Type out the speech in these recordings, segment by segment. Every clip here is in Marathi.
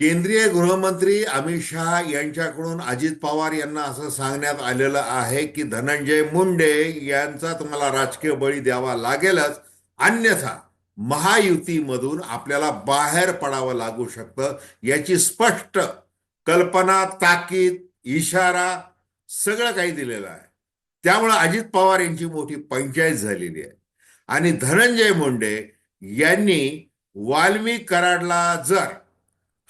केंद्रीय गृहमंत्री अमित शहा यांच्याकडून अजित पवार यांना असं सांगण्यात आलेलं आहे की धनंजय मुंडे यांचा तुम्हाला राजकीय बळी द्यावा लागेलच अन्यथा महायुतीमधून आपल्याला बाहेर पडावं लागू शकतं याची स्पष्ट कल्पना ताकीद इशारा सगळं काही दिलेलं आहे. त्यामुळे अजित पवार यांची मोठी पंचायत झालेली आहे. आणि धनंजय मुंडे यांनी वाल्मिक कराडला जर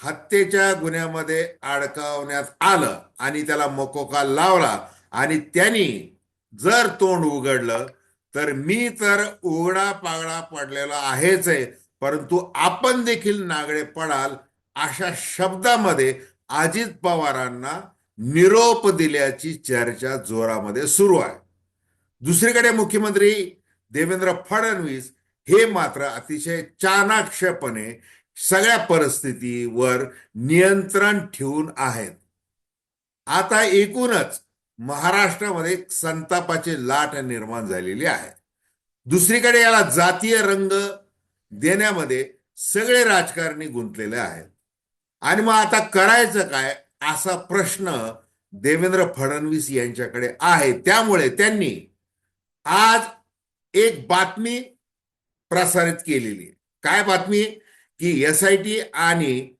हत्येच्या गुन्ह्यामध्ये अडकवण्यात आलं आणि त्याला मकोका लावला आणि त्यांनी जर तोंड उघडलं तर मी तर उघडा पागडा पडलेला आहेच आहे. परंतु आपण देखील नागडे पडाल अशा शब्दामध्ये अजित पवारांना निरोप दिल्याची चर्चा जोरामध्ये सुरू आहे. दुसरीकडे मुख्यमंत्री देवेंद्र फडणवीस हे मात्र अतिशय चाणाक्षपणे सगळ्या परिस्थितीवर नियंत्रण ठेवून आहेत. आता एकूणच महाराष्ट्रामध्ये संतापाची लाट निर्माण झालेली आहे. दुसरीकडे याला जातीय रंग देण्यामध्ये सगळे राजकारणी गुंतलेले आहेत. आणि मग आता करायचं काय असा प्रश्न देवेंद्र फडणवीस यांच्याकडे आहे. त्यामुळे त्यांनी आज एक बातमी प्रसारित केलेली काय बातमी? की एस आय टी आणि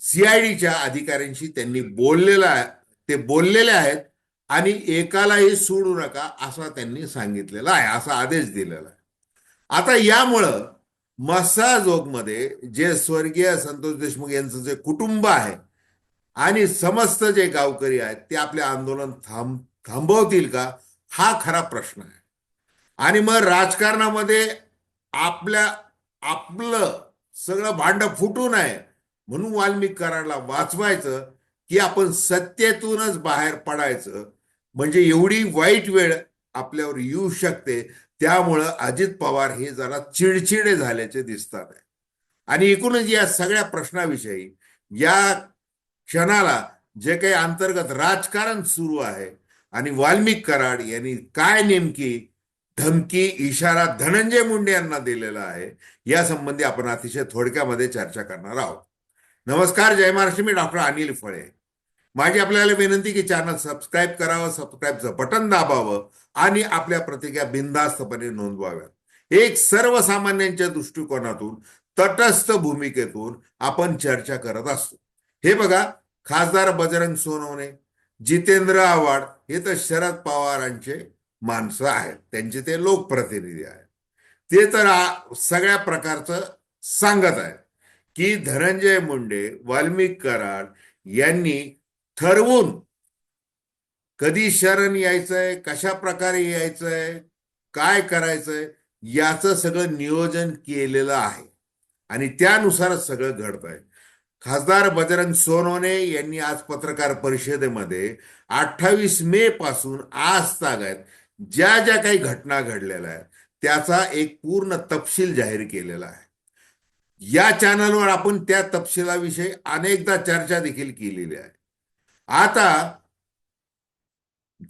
सीआयडीच्या अधिकाऱ्यांशी त्यांनी बोललेला ते बोललेले आहेत आणि एकालाही सोडू नका असा त्यांनी सांगितलेला आहे असा आदेश दिलेला आहे. आता यामुळं मसाजोगमध्ये जे स्वर्गीय संतोष देशमुख यांचं जे कुटुंब आहे आणि समस्त जे गावकरी आहेत ते आपले आंदोलन थांब थांबवतील का? हा खरा प्रश्न आहे. आणि मग राजकारणामध्ये आपल्या आपलं सगळं भांड फुटू नये म्हणून वाल्मिक कराडला वाचवायचं की आपण सत्तेतूनच बाहेर पडायचं. म्हणजे एवढी वाईट वेळ आपल्यावर येऊ शकते. त्यामुळं अजित पवार हे जरा चिडचिडे झाल्याचे दिसतात. आहे आणि एकूणच या सगळ्या प्रश्नाविषयी या क्षणाला जे काही अंतर्गत राजकारण सुरू आहे आणि वाल्मिक कराड यांनी काय नेमकी धमकी इशारा धनंजय मुंडे यांना दिलेला आहे. या संबंधी आपण अतिशय थोडक्यामध्ये चर्चा करणार आहोत. नमस्कार जय महाराष्ट्र मी डॉक्टर अनिल फळे. माझी आपल्याला विनंती की चॅनल सबस्क्राईब करावं सबस्क्राईबचं बटन दाबावं आणि आपल्या प्रतिक्रिया बिनधास्तपणे नोंदवाव्यात. एक सर्वसामान्यांच्या दृष्टिकोनातून तटस्थ भूमिकेतून आपण चर्चा करत असतो. हे बघा खासदार बजरंग सोनवणे जितेंद्र आव्हाड हे तर शरद पवारांचे माणसं आहेत. त्यांचे ते लोकप्रतिनिधी आहेत. ते तर सगळ्या प्रकारचं सांगत आहेत. की धनंजय मुंडे वाल्मिक कराड यांनी ठरवून कधी शरण यायचंय कशा प्रकारे यायचंय काय करायचंय याचं सगळं नियोजन केलेलं आहे. आणि त्यानुसारच सगळं घडत आहे. खासदार बजरंग सोनवणे यांनी आज पत्रकार परिषदेमध्ये अठ्ठावीस मे पासून आज तागायत ज्या ज्या काही घटना घडलेल्या आहेत त्याचा एक पूर्ण तपशील जाहीर केलेला आहे. या चॅनलवर आपण त्या तपशिलाविषयी अनेकदा चर्चा देखील केलेली आहे. आता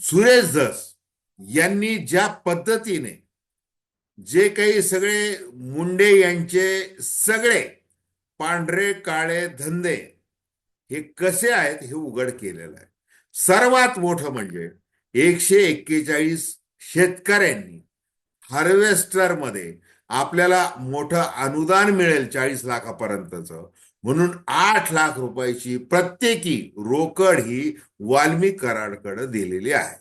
सुरेश धस यांनी ज्या पद्धतीने जे काही सगळे मुंडे यांचे सगळे पांढरे काळे धंदे हे कसे आहेत हे उघड केलेलं आहे. सर्वात मोठं म्हणजे एकशे एक्केचाळीस शेतकऱ्यांनी हार्वेस्टरमध्ये आपल्याला मोठं अनुदान मिळेल चाळीस लाखापर्यंतचं. म्हणून आठ लाख रुपयाची प्रत्येकी रोकड ही वाल्मिक कराडकडे दिलेली आहे.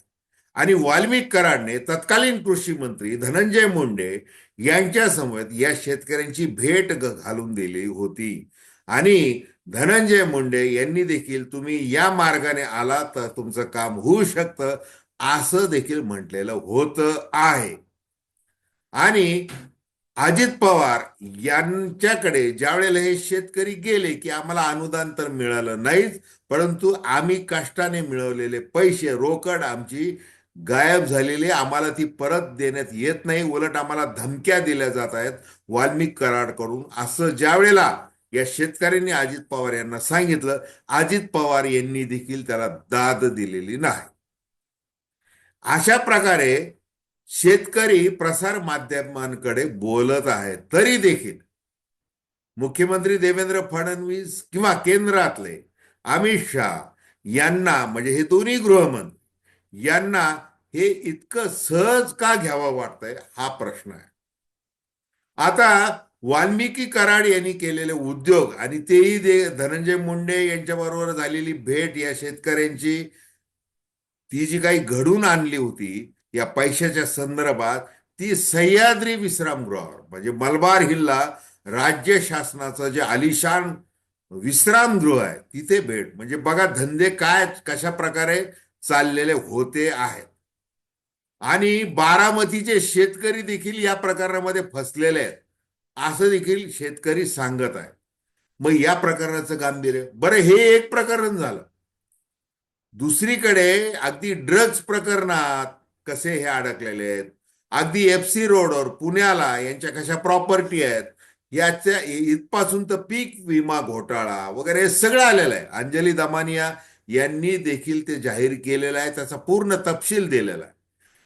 आणि वाल्मिक कराडने तत्कालीन कृषी मंत्री धनंजय मुंडे यांच्या समवेत या शेतकऱ्यांची भेट घालून दिली होती. आणि धनंजय मुंडे यांनी देखील तुम्ही या मार्गाने आला तर तुमचं काम होऊ शकतं. असं देखील म्हटलेलं होतं आहे. आणि अजित पवार यांच्याकडे ज्यावेळेला हे शेतकरी गेले की आम्हाला अनुदान तर मिळालं नाहीच परंतु आम्ही कष्टाने मिळवलेले पैसे रोकड आमची गायब झालेली आम्हाला ती परत देण्यात येत नाही उलट आम्हाला धमक्या दिल्या जात आहेत वाल्मिक कराडकडून असं ज्यावेळेला या शेतकऱ्यांनी अजित पवार यांना सांगितलं अजित पवार यांनी देखील त्याला दाद दिलेली नाही. अशा प्रकारे शेतकरी प्रसार माध्यमांकडे बोलत आहेत. तरी देखील मुख्यमंत्री देवेंद्र फडणवीस किंवा केंद्रातले अमित शहा यांना म्हणजे हे दोन्ही गृहमंत्री यांना हे इतकं सहज का घ्यावं वाटतंय? हा प्रश्न आहे. आता वाल्मिकी कराड यांनी केलेले उद्योग आणि तेही दे धनंजय मुंडे यांच्याबरोबर झालेली भेट या शेतकऱ्यांची ती जी काही घडून आणली होती या पैशाच्या संदर्भात ती सह्याद्री विश्रामगृहावर म्हणजे मलबार हिलला राज्य शासनाचं जे आलिशान विश्रामगृह आहे तिथे भेट. म्हणजे बघा धंदे काय कशा प्रकारे चाललेले होते आहेत. आणि बारामतीचे शेतकरी देखील या प्रकरणामध्ये फसलेले आहेत. असं देखील शेतकरी सांगत आहे मग या प्रकरणाचं गांभीर्य. बरं हे एक प्रकरण झालं. दुसरीकडे अगदी ड्रग्ज प्रकरणात कसे हे अडकलेले आहेत? अगदी एफ सी रोडवर पुण्याला यांच्या कशा प्रॉपर्टी आहेत? याच्या इथपासून तर पीक विमा घोटाळा वगैरे हे सगळं आलेलं आहे. अंजली दमानिया यांनी देखील ते जाहीर केलेलं आहे त्याचा पूर्ण तपशील दिलेला आहे.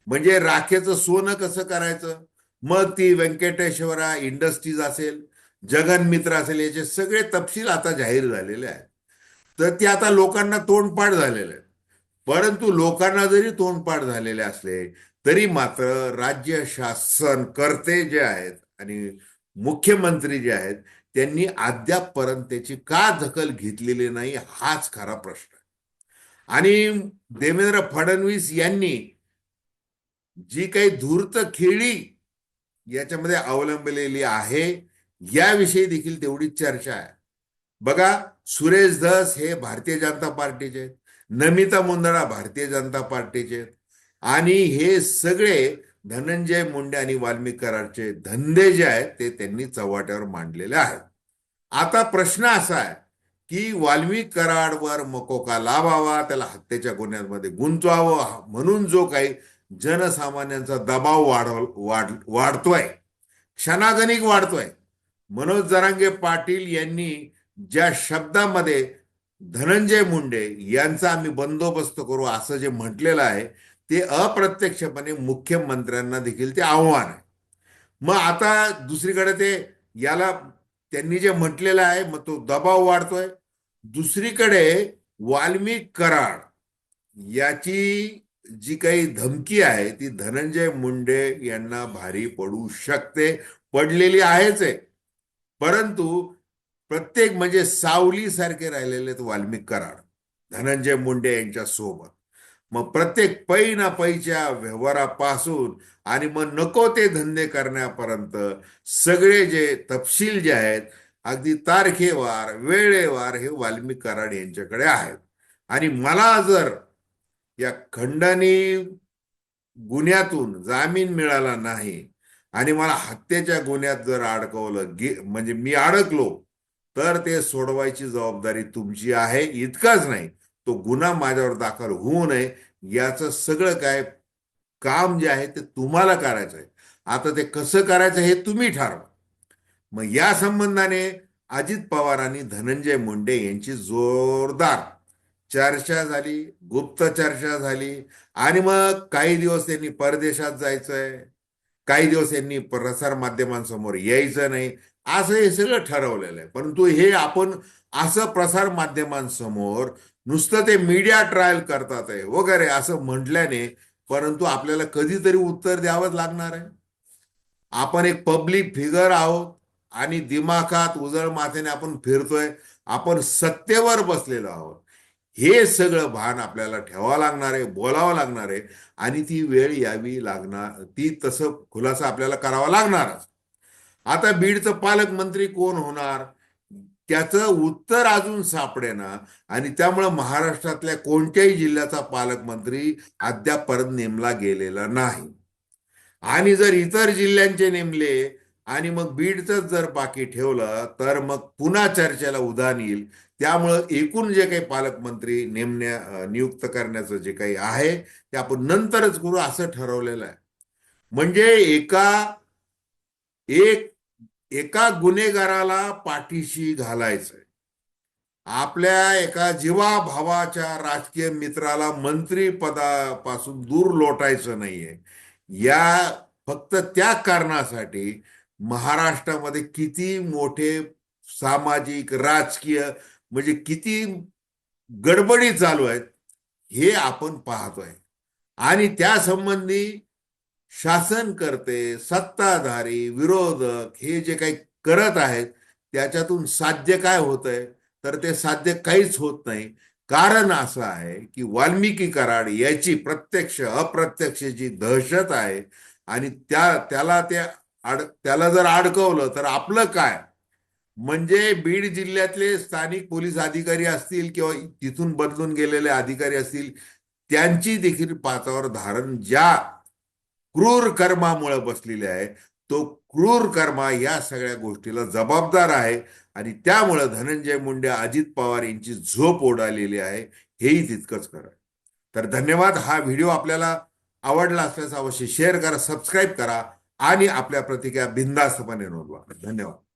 म्हणजे राखेचं सोनं कसं करायचं? मग ती व्यंकटेश्वरा इंडस्ट्रीज असेल जगन मित्र असेल याचे सगळे तपशील आता जाहीर झालेले आहेत. तर ते आता लोकांना तोंडपाठ झालेले आहेत परंतु लोकांना जरी तोंडपाठ झालेले असले तरी मात्र राज्य शासन करते जे आहेत आणि मुख्यमंत्री जे आहेत त्यांनी अद्यापपर्यंत त्याची का दखल घेतलेली नाही हाच खरा प्रश्न आणि देवेंद्र फडणवीस यांनी जी काही धूर्त खेळी याच्यामध्ये अवलंबलेली आहे याविषयी देखील तेवढीच चर्चा आहे. बघा सुरेश धस हे भारतीय जनता पार्टीचे आहेत. नमिता मुंदडा भारतीय जनता पार्टीचे आहेत. आणि हे सगळे धनंजय मुंडे आणि वाल्मिक कराडचे धंदे जे आहेत ते त्यांनी चव्हाट्यावर मांडलेले आहेत. आता प्रश्न असा आहे की वाल्मिक कराडवर मकोका लावावा त्याला हत्येच्या गुन्ह्यांमध्ये गुंतवावं? म्हणून जो काही जनसामान्यांचा दबाव वाढ वाढ वाढतोय क्षणागणिक वाढतोय. मनोज जरांगे पाटील यांनी ज्या शब्दामध्ये धनंजय मुंडे यांचा आम्ही बंदोबस्त करू असं जे म्हटलेलं आहे ते अप्रत्यक्षपणे मुख्यमंत्र्यांना देखील ते आव्हान आहे. मग आता दुसरीकडे ते याला त्यांनी जे म्हटलेलं आहे मग तो दबाव वाढतोय. दुसरीकडे वाल्मिक कराड याची जी काही धमकी आहे ती धनंजय मुंडे यांना भारी पडू शकते. पडलेली आहेच आहे. परंतु प्रत्येक म्हणजे सावलीसारखे राहिलेले आहेत वाल्मिक कराड धनंजय मुंडे यांच्या सोबत. मग प्रत्येक पै ना पैच्या व्यवहारापासून आणि मग नको ते धंदे करण्यापर्यंत सगळे जे तपशील जे आहेत अगदी तारखेवार वेळेवार हे वाल्मिक कराड यांच्याकडे आहेत. आणि मला जर या खंडणी गुन्ह्यातून जामीन मिळाला नाही आणि मला हत्येच्या गुन्ह्यात जर अडकवलं गे म्हणजे मी अडकलो तर ते सोडवायची जबाबदारी तुमची आहे इतकाच नाही. तो गुन्हा माझ्यावर दाखल होऊ नये याचं सगळं काय काम जे आहे ते तुम्हाला करायचं आहे. आता ते कसं करायचं हे तुम्ही ठरवा. मग या संबंधाने अजित पवार आणि धनंजय मुंडे यांची जोरदार चर्चा झाली गुप्त चर्चा झाली आणि मग काही दिवस त्यांनी परदेशात जायचंय काही दिवस यांनी प्रसार माध्यमांसमोर यायचं नाही. असं हे सगळं ठरवलेलं आहे. परंतु हे आपण असं प्रसार माध्यमांसमोर नुसतं ते मीडिया ट्रायल करतात आहे वगैरे असं म्हटल्याने परंतु आपल्याला कधीतरी उत्तर द्यावंच लागणार आहे. आपण एक पब्लिक फिगर आहोत आणि दिमाखात उजळ माथ्याने आपण फिरतोय आपण सत्तेवर बसलेलो आहोत. हे सगळं भान आपल्याला ठेवावं लागणार आहे बोलावं लागणार आहे आणि ती वेळ यावी लागणार ती तसं खुलासा आपल्याला करावा लागणारच. आता बीडचं पालकमंत्री कोण होणार? त्याचं उत्तर अजून सापडेना. आणि त्यामुळं महाराष्ट्रातल्या कोणत्याही जिल्ह्याचा पालकमंत्री परत नेमला गेलेला नाही. आणि जर इतर जिल्ह्यांचे नेमले आणि मग बीडच जर बाकी ठेवलं तर मग पुन्हा चर्चेला उधाण येईल. त्यामुळं एकूण जे काही पालकमंत्री नेमण्या नियुक्त करण्याचं जे काही आहे ते आपण नंतरच करू असं ठरवलेलं आहे. म्हणजे एका एक एका गुन्हेगाराला पाठीशी घालायचंय. आपल्या एका जीवाभावाच्या राजकीय मित्राला मंत्री पदापासून दूर लोटायचं नाहीये. या फक्त त्या कारणासाठी महाराष्ट्रामध्ये किती मोठे सामाजिक राजकीय म्हणजे किती गडबडी चालू आहेत हे आपण पाहतोय. आणि त्या संबंधी शासन करते सत्ताधारी विरोधक हे जे काही करत आहेत त्याच्यातून साध्य काय होत आहे तर ते साध्य काहीच होत नाही. कारण असं आहे की वाल्मिकी कराड याची प्रत्यक्ष अप्रत्यक्ष जी दहशत आहे आणि त्या त्याला ते अड त्याला जर अडकवलं तर आपलं काय? म्हणजे बीड जिल्ह्यातले स्थानिक पोलीस अधिकारी असतील किंवा तिथून बदलून गेलेले अधिकारी असतील त्यांची देखील पाचावर धारण ज्या क्रूर कर्मामुळे बसलेले आहे. तो क्रूर कर्मा या सगळ्या गोष्टीला जबाबदार आहे. आणि त्यामुळं धनंजय मुंडे अजित पवार यांची झोप ओढालेली आहे. हेही तितकंच खरं तर धन्यवाद. हा व्हिडिओ आपल्याला आवडला असल्यास अवश्य शेअर करा सबस्क्राईब करा आणि आपल्या प्रतिक्रिया बिंदास्तपणे नोंदवा. धन्यवाद.